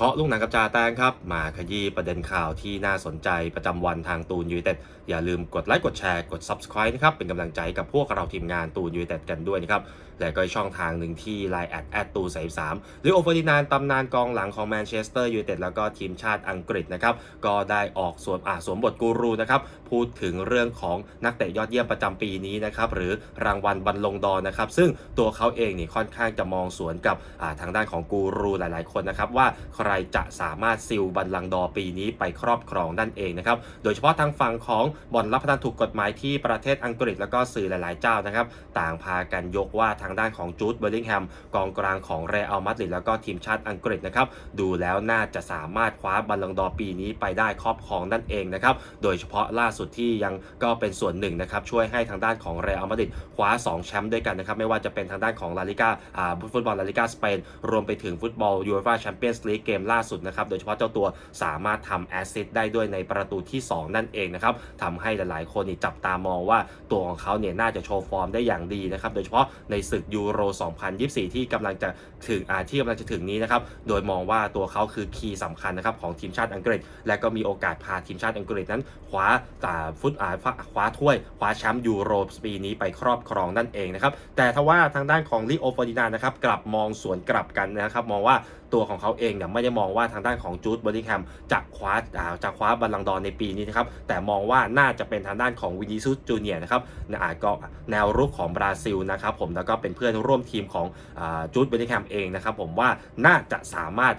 เคาะลูกหนังกับจ่าแตงครับ มาขยี้ประเด็นข่าวที่น่าสนใจประจำวันทางตูนยูเต็ด อย่าลืมกดไลค์กดแชร์กด Subscribe นะครับ เป็นกำลังใจกับพวกเราทีมงานตูนยูเต็ดกันด้วยนะครับ และก็ช่องทางหนึ่งที่ Line แอดแอดตูนสามสามลิโอเฟอร์ดินานตำนานกองหลังของแมนเชสเตอร์ยูเต็ดแล้วก็ทีมชาติอังกฤษนะครับ ก็ได้ออกสวมอ่าสวมบทกูรูนะครับ พูดถึงเรื่องของนักเตะยอดเยี่ยมประจำปีนี้นะครับหรือรางวัลบัลลงดอร์นะครับ ซึ่งตัวเขาเองนี่ค่อนข้างจะมองสวนกับอ่าทางด้านของกูรูหลาย ๆ คนนะครับว่าใครจะสามารถซิลบัลลังดอร์ปีนี้ไปครอบครองนั่นเองนะครับ โดยเฉพาะทางฝั่งของบ่อนรับพนันถูกกฎหมายที่ประเทศอังกฤษแล้วก็สื่อหลาย ๆ เจ้านะครับ ต่างพากันยกว่าทางด้านของจูดเบอร์ลิงแฮมกองกลางของเรอัลมาดริดแล้วก็ทีมชาติอังกฤษนะครับ ดูแล้วน่าจะสามารถคว้าบัลลังดอร์ปีนี้ไปได้ครอบครองนั่นเองนะครับ โดยเฉพาะล่าสุดที่ยังก็เป็นส่วนหนึ่งนะครับช่วยให้ทางด้านของเรอัลมาดริดคว้า 2 แชมป์ด้วยกันนะครับ ไม่ว่าจะเป็นทางด้านของลาลิกาอ่าฟุตบอลลาลิกาสเปนรวมไปถึงฟุตบอลยูฟ่าแชมเปี้ยนส์ลีกเกมล่าสุดนะครับ โดยเฉพาะเจ้าตัวสามารถทำแอสซิสได้ด้วยในประตูที่ 2 นั่นเองนะครับทำให้หลายๆ คนจับตามองว่าตัวของเขาเนี่ยน่าจะโชว์ฟอร์มได้อย่างดีนะครับ โดยเฉพาะในศึกยูโร 2024 ที่กำลังจะถึงอาที่กำลังจะถึงนี้นะครับ โดยมองว่าตัวเขาคือคีย์สำคัญนะครับของทีมชาติอังกฤษ และก็มีโอกาสพาทีมชาติอังกฤษนั้นคว้าอ่าฟุตอาคว้าคว้าถ้วยคว้าแชมป์ยูโรปีนี้ไปครอบครองนั่นเองนะครับ แต่ทว่าทางด้านของลิโอฟอร์ดินานนะครับกลับมองสวนกลับกันนะครับ มองว่าตัวของเขาเองเนี่ยไม่ได้มองว่าทางด้านของจูดบอดิงแฮมจะคว้าจะคว้าบัลลังดอร์ในปีนี้นะครับแต่มองว่าน่าจะเป็นทางด้านของวินิซุสจูเนียร์นะครับอ่าก็แนวรุกของบราซิลนะครับผมแล้วก็เป็นเพื่อนร่วมทีมของจูดบอดิงแฮมเองนะครับผมว่าน่าจะสามารถ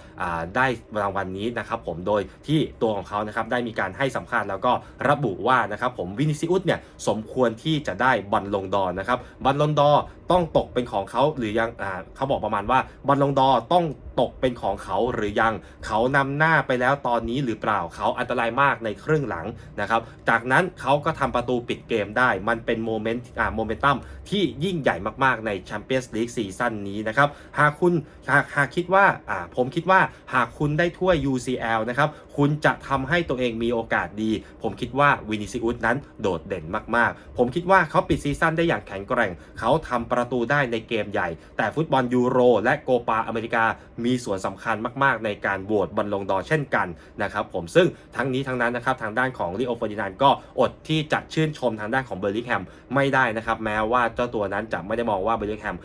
ได้รางวัลนี้นะครับผมโดยที่ตัวของเขานะครับได้มีการให้สัมภาษณ์แล้วก็ระบุว่านะครับผมวินิซิอุสเนี่ยสมควรที่จะได้บอลลงดอร์นะครับบอลลงดอร์ต้องตกเป็นของเขาหรือยังอ่าเขาบอกประมาณว่าบอลลงดอต้องตกเป็นของเขาหรือยังเขานำหน้าไปแล้วตอนนี้หรือเปล่าเขาอันตรายมากในครึ่งหลังนะครับ จากนั้นเขาก็ทำประตูปิดเกมได้ มันเป็นโมเมนต์อ่าโมเมนตัมที่ยิ่งใหญ่มากๆในแชมเปี้ยนส์ลีกซีซั่นนี้นะครับ หากคุณหากหากคิดว่าอ่าผมคิดว่าหากคุณได้ถ้วย UCL นะครับ คุณจะทำให้ตัวเองมีโอกาสดี ผมคิดว่าวินิซิอุสนั้นโดดเด่นมากๆ ผมคิดว่าเขาปิดซีซั่นได้อย่างแข็งแกร่งเขาทำประประตูได้ในเกมใหญ่ แต่ฟุตบอลยูโร และโกปาอเมริกา มีส่วนสำคัญมาก ๆ ในการโหวตบอลลงดอเช่นกันนะครับผมซึ่งทั้งนี้ทั้งนั้นนะครับทางด้านของลิโอเฟอร์ดินานก็อดที่จะชื่นชมทางด้านของเบอร์ลิแฮมไม่ได้นะครับแม้ว่าเจ้าตัวนั้นจะไม่ได้มองว่าเบอร์ลิแฮม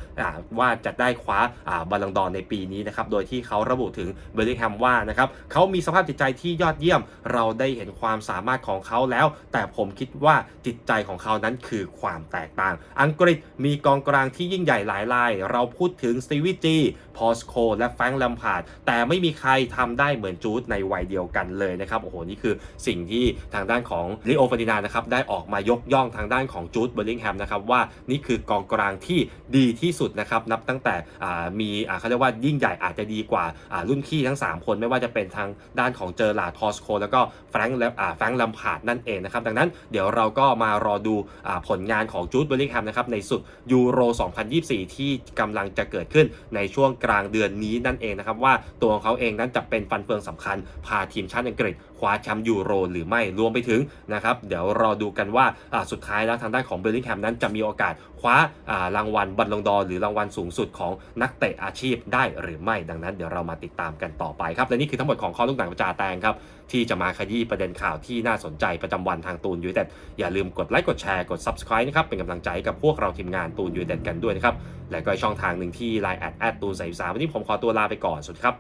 ว่าจะได้คว้าบอลลงดอในปีนี้นะครับโดยที่เขาระบุถึงเบอร์ลิแฮมว่านะครับเขามีสภาพจิตใจที่ยอดเยี่ยม เราได้เห็นความสามารถของเขาแล้ว แต่ผมคิดว่าจิตใจของเขานั้นคือความแตกต่าง อังกฤษมีกองกลางที่ยิ่งใหญ่หลายราย เราพูดถึงสตีวิจีพอสโคและแฟรงค์ลมพาดแต่ไม่มีใครทำได้เหมือนจูดในวัยเดียวกันเลยนะครับ โอ้โห นี่คือสิ่งที่ทางด้านของลิโอฟาดินานะครับ ได้ออกมายกย่องทางด้านของจูดเบอร์ลิงแฮมนะครับ ว่านี่คือกองกลางที่ดีที่สุดนะครับ นับตั้งแต่อ่ามีอ่าเขาเรียกว่ายิ่งใหญ่อาจจะดีกว่าอ่ารุ่นพี่ทั้ง 3 คนไม่ว่าจะเป็นทางด้านของเจอร์ลาร์ดพอสโคแล้วก็แฟรงค์และอ่าแฟรงค์ลมพาดนั่นเองนะครับดังนั้นเดี๋ยวเราก็มารอดูอ่าผลงานของจูดเบอร์ลิงแฮมนะครับในศึกยูโร2024 ที่กำลังจะเกิดขึ้นในช่วงกลางเดือนนี้นั่นเองนะครับว่าตัวของเขาเองนั้นจะเป็นฟันเฟืองสำคัญพาทีมชาติอังกฤษ คว้าแชมป์ยูโรหรือไม่รวมไปถึงนะครับเดี๋ยวรอดูกันว่าสุดท้ายแล้วทางด้านของเบอร์ลิงแฮมนั้นจะมีโอกาสคว้ารางวัลบัลลงดอหรือรางวัลสูงสุดของนักเตะอาชีพได้หรือไม่ดังนั้นเดี๋ยวเรามาติดตามกันต่อไปครับและนี่คือทั้งหมดของข้อลูกหนังประจาแตงครับที่จะมาขยี้ประเด็นข่าวที่น่าสนใจประจำวันทางตูนยูเต็ดอย่าลืมกดไลค์กดแชร์กด subscribe นะครับเป็นกำลังใจกับพวกเราทีมงานตูนยูเต็ดกันด้วยนะครับและก็ช่องทางหนึ่งที่ Line แอดแอดตูนสายสามวันนี้ผมขอตัวลาไปก่อนสวัสดีครับ